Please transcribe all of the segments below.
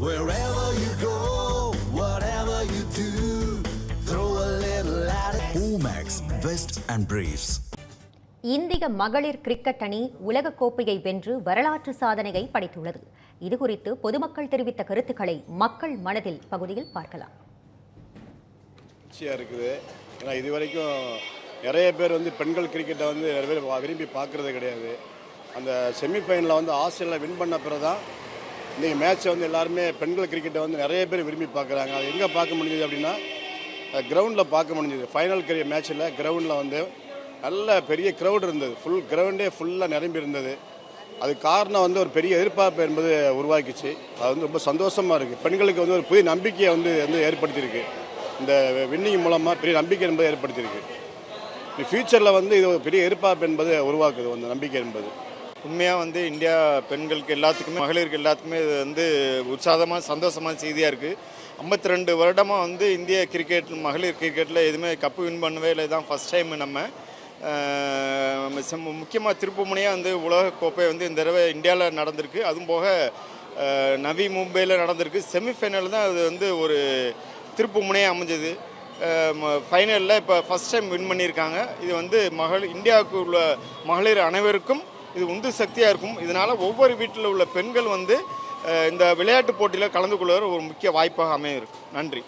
Wherever you go, whatever you do, throw a little at it. Omax, Vest and Briefs. இந்திய மகளிர் cricket அணி உலகக் கோப்பையை வென்று வரலாற்று சாதனையை படைத்துள்ளது இதுகுறித்து பொதுமக்கள் தெரிவித்த கருத்துக்களை மக்கள் மனதில் பகுதியில் பார்க்கலாம் மகிழ்ச்சியாக இருக்குது ஏன்னா இது வரைக்கும் நிறைய பேர் வந்து பெண்கள் கிரிக்கெட்டை வந்து நிறைய பேர் விரும்பி பார்க்குறது கிடையாது அந்த செமிஃபைனலில் வந்து ஆஸ்திரேலியா வின் பண்ண பிறகு தான் இன்றைக்கி மேட்ச்சை வந்து எல்லாருமே பெண்கள் கிரிக்கெட்டை வந்து நிறைய பேர் விரும்பி பார்க்குறாங்க. அது எங்கே பார்க்க முடிஞ்சது அப்படின்னா கிரவுண்டில் பார்க்க முடிஞ்சது. ஃபைனல் கரிய மேட்ச்சில் கிரவுண்டில் வந்து நல்ல பெரிய க்ரௌட் இருந்தது. ஃபுல் கிரவுண்டே ஃபுல்லாக நிரம்பி இருந்தது. அது காரணம் வந்து ஒரு பெரிய எதிர்பார்ப்பு என்பது உருவாக்கிச்சு. அது வந்து ரொம்ப சந்தோஷமாக இருக்குது பெண்களுக்கு வந்து ஒரு புதிய நம்பிக்கையை வந்து வந்து ஏற்படுத்தியிருக்கு. இந்த வின்னிங் மூலமாக பெரிய நம்பிக்கை என்பது ஏற்படுத்தியிருக்கு. ஃப்யூச்சரில் வந்து இது ஒரு பெரிய எதிர்பார்ப்பு என்பது உருவாக்குது. அந்த நம்பிக்கை என்பது. உண்மையாக வந்து இந்தியா பெண்களுக்கு எல்லாத்துக்குமே மகளிருக்கு எல்லாத்துக்குமே இது வந்து உற்சாகமாக சந்தோஷமான செய்தியாக இருக்குது ஐம்பத்தி ரெண்டு வருடமாக வந்து இந்திய கிரிக்கெட் மகளிர் கிரிக்கெட்டில் எதுவுமே கப்பு வின் பண்ணவே இல்லை. தான் ஃபஸ்ட் டைம் நம்ம. முக்கியமாக திருப்புமுனையாக வந்து உலக கோப்பை வந்து இந்த தடவை இந்தியாவில் நடந்திருக்கு. அதுவும் போக நவி மும்பையில் நடந்திருக்கு. செமிஃபைனல் தான் அது வந்து ஒரு திருப்பு முனையாக அமைஞ்சது ஃபைனலில் இப்போ ஃபஸ்ட் டைம் வின் பண்ணியிருக்காங்க. இது வந்து மகள் இந்தியாவுக்கு உள்ள மகளிர் அனைவருக்கும் இது உந்து சக்தியாக இருக்கும். இதனால் ஒவ்வொரு வீட்டில் உள்ள பெண்கள் வந்து இந்த விளையாட்டு போட்டியில் கலந்து கொள்வது ஒரு முக்கிய வாய்ப்பாக அமையும். நன்றி.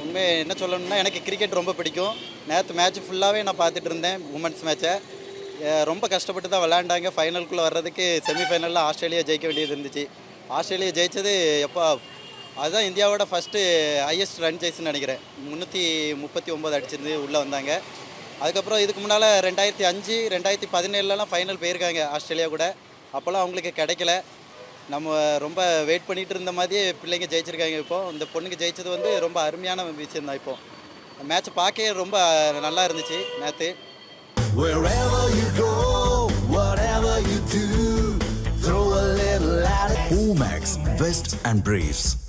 உண்மை என்ன சொல்லணும்னா எனக்கு கிரிக்கெட் ரொம்ப பிடிக்கும். நேற்று மேட்ச் ஃபுல்லாகவே நான் பார்த்துட்டு இருந்தேன் உமன்ஸ் மேட்சை ரொம்ப கஷ்டப்பட்டு தான் விளையாண்டாங்க. ஃபைனலுக்குள்ளே வர்றதுக்கு செமிஃபைனலில் ஆஸ்திரேலியா ஜெயிக்க வேண்டியது இருந்துச்சு. ஆஸ்திரேலியா ஜெயிச்சது எப்போ அதுதான் இந்தியாவோட ஃபஸ்ட்டு ஹையஸ்ட் ரன் சேஸ்ன்னு நினைக்கிறேன். முந்நூற்றி முப்பத்தி ஒம்பது அடிச்சிருந்து உள்ளே வந்தாங்க. அதுக்கப்புறம் இதுக்கு முன்னால் ரெண்டாயிரத்தி அஞ்சு ரெண்டாயிரத்தி பதினேழுலலாம் ஃபைனல் போயிருக்காங்க ஆஸ்திரேலியா கூட. அப்போல்லாம் அவங்களுக்கு கிடைக்கல. நம்ம ரொம்ப வெயிட் பண்ணிட்டு இருந்த மாதிரியே பிள்ளைங்க ஜெயிச்சிருக்காங்க இப்போ. இந்த பொண்ணுங்க ஜெயிச்சது வந்து ரொம்ப அருமையான விஷயம் தான் இப்போ. மேட்ச் பார்க்கவே ரொம்ப நல்லா இருந்துச்சு நேற்று. Omax, Vest and Briefs.